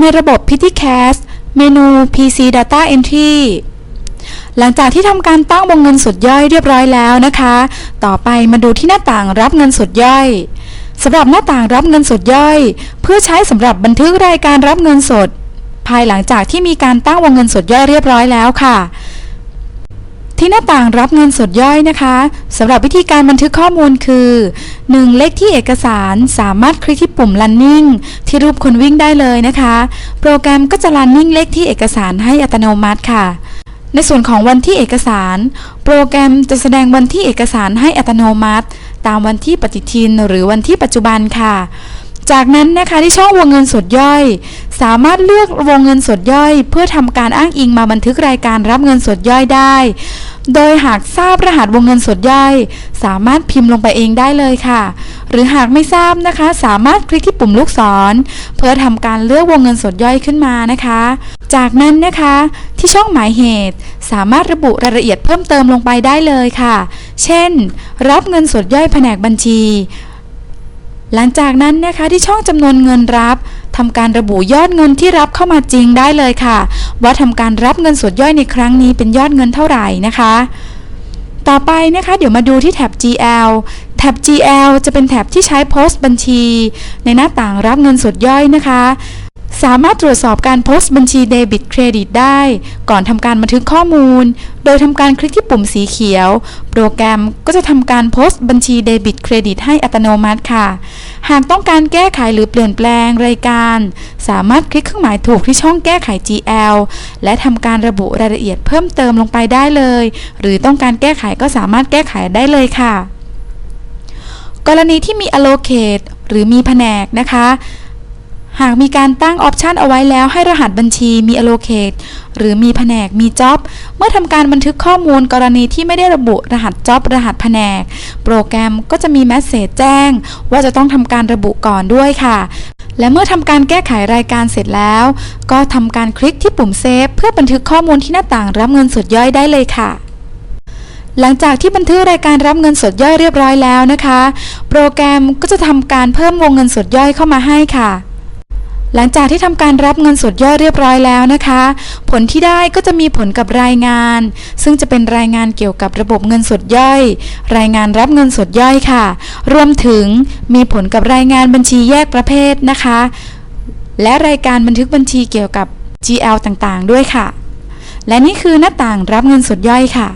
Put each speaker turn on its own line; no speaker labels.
ในระบบ PTCast เมนู PC Data Entry หลังจากที่ทำการตั้งวงเงินสดย่อยเรียบร้อยแล้วนะคะ ต่อไปมาดูที่หน้าต่างรับเงินสดย่อยสำหรับหน้าต่างรับเงินสดย่อย เพื่อใช้สำหรับบันทึกรายการรับเงินสด ภายหลังจากที่มีการตั้งวงเงินสดย่อยเรียบร้อยแล้วค่ะ ที่หน้าต่างรับเงินสดย่อยนะคะสำหรับวิธีการบันทึกข้อมูลคือ 1. เลขที่เอกสารสามารถคลิกที่ปุ่ม running ที่รูปคนวิ่งได้เลยนะคะ โปรแกรมก็จะ running เลขที่เอกสารให้อัตโนมัติค่ะ ในส่วนของวันที่เอกสาร โปรแกรมจะแสดงวันที่เอกสารให้อัตโนมัติ ตามวันที่ปฏิทินหรือวันที่ปัจจุบันค่ะ จากนั้นนะคะที่ช่องวงเงินสดย่อย สามารถเลือกวงเงินสดย่อย เพื่อทำการอ้างอิงมาบันทึกรายการรับเงินสดย่อยได้ โดยหากทราบรหัสวงเงินสดย่อย สามารถพิมพ์ลงไปเองได้เลยค่ะ หรือหากไม่ทราบนะคะ สามารถคลิกที่ปุ่มลูกศร เพื่อทำการเลือกวงเงินสดย่อยขึ้นมานะคะ จากนั้นนะคะ ที่ช่องหมายเหตุ สามารถระบุรายละเอียดเพิ่มเติมลงไปได้เลยค่ะ เช่น รับเงินสดย่อยแผนกบัญชี หลังจากนั้นนะคะที่ช่องจำนวนเงินรับทำการระบุยอดเงินที่รับเข้ามาจริงได้เลยค่ะ ว่าทำการรับเงินสดย่อยในครั้งนี้เป็นยอดเงินเท่าไหร่นะคะ ต่อไปนะคะเดี๋ยวมาดูที่แท็บ GL แท็บ GL จะเป็นแท็บที่ใช้โพสต์บัญชี ในหน้าต่างรับเงินสดย่อยนะคะ สามารถตรวจสอบการโพสต์บัญชีเดบิตเครดิตได้ ก่อนทำการบันทึกข้อมูล โดยทำการคลิกที่ปุ่มสีเขียว โปรแกรมก็จะทำการโพสต์บัญชีเดบิตเครดิตให้อัตโนมัติค่ะ หากต้องการแก้ไขหรือเปลี่ยนแปลงรายการ สามารถคลิกเครื่องหมายถูกที่ช่องแก้ไข GL และทำการระบุรายละเอียดเพิ่มเติมลงไปได้เลย หรือต้องการแก้ไขก็สามารถแก้ไขได้เลยค่ะ กรณีที่มี allocate หรือมีแผนกนะคะ หากมีการตั้งออปชันเอาไว้แล้วให้รหัสบัญชีมี allocate หรือมีแผนกมี job เมื่อทำการบันทึกข้อมูลกรณีที่ไม่ได้ระบุรหัส job รหัสแผนก โปรแกรมก็จะมีแมสเซจแจ้ง ว่าจะต้องทำการระบุก่อนด้วยค่ะและเมื่อทำการแก้ไขรายการเสร็จแล้ว ก็ทำการคลิกที่ปุ่มเซฟเพื่อบันทึกข้อมูลที่หน้าต่างรับเงินสดย่อยได้เลยค่ะ หลังจากที่บันทึกรายการรับเงินสดย่อยเรียบร้อยแล้วนะคะ โปรแกรมก็จะทำการเพิ่มวงเงินสดย่อยเข้ามาให้ค่ะ หลังจากที่ทำการรับเงินสดย่อยเรียบร้อยแล้วนะคะ ผลที่ได้ก็จะมีผลกับรายงาน ซึ่งจะเป็นรายงานเกี่ยวกับระบบเงินสดย่อย รายงานรับเงินสดย่อยค่ะ รวมถึงมีผลกับรายงานบัญชีแยกประเภทนะคะ และรายการบันทึกบัญชีเกี่ยวกับ GL ต่างๆ ด้วยค่ะ และนี่คือหน้าต่างรับเงินสดย่อยค่ะ